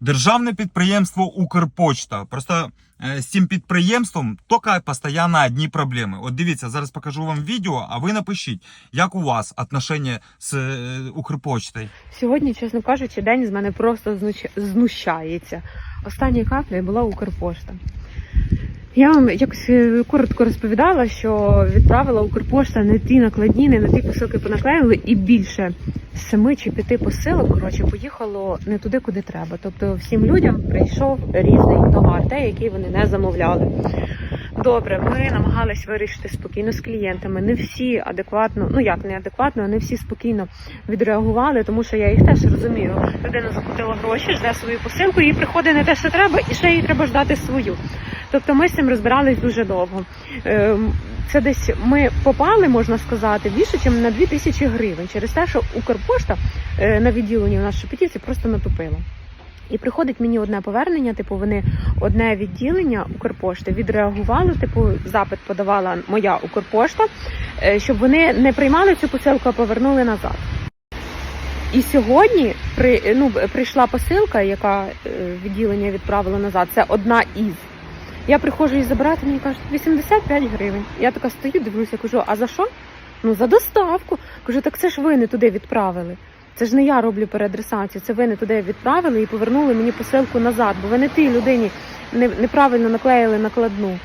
Державне підприємство Укрпочта. Просто е, з цим підприємством тільки постійно одні проблеми. От дивіться, зараз покажу вам відео, а ви напишіть, як у вас отношення з е, Укрпочтою. Сьогодні, чесно кажучи, день з мене просто знущається. Останньою каплею була Укрпошта. Я вам якось е, коротко розповідала, що відправила Укрпошта не ті накладні, не на ті посилки понаклеїли, і більше семи чи п'яти посилок коротше, поїхало не туди, куди треба. Тобто всім людям прийшов різний товар, той, який вони не замовляли. Добре, ми намагались вирішити спокійно з клієнтами. Не всі адекватно, ну як не адекватно, а не всі спокійно відреагували, тому що я їх теж розумію. Людина заплатила гроші, жде свою посилку, їй приходить не те, що треба, і ще їй треба ждати свою. Тобто ми з цим розбирались дуже довго. Це десь ми попали, можна сказати, більше, ніж на 2 тисячі гривень через те, що Укрпошта е, на відділенні в нас Шепетівці просто натупила. І приходить мені одне повернення, типу, вони одне відділення Укрпошти відреагувало, типу, запит подавала моя Укрпошта, е, щоб вони не приймали цю посилку, а повернули назад. І сьогодні при, ну, прийшла посилка, яка е, відділення відправило назад. Це одна із. Я приходжу її забирати, мені кажуть, 85 гривень. Я така стою, дивлюся, кажу, а за що? Ну за доставку. Кажу, так це ж ви не туди відправили. Це ж не я роблю переадресацію, це ви не туди відправили і повернули мені посилку назад, бо ви не тій людині неправильно наклеїли накладну.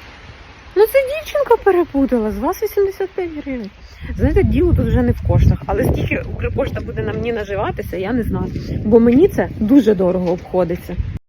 Ну це дівчинка перепутала, з вас 85 гривень. Знаєте, діло тут вже не в коштах, але скільки Укрпошта буде на мені наживатися, я не знаю. Бо мені це дуже дорого обходиться.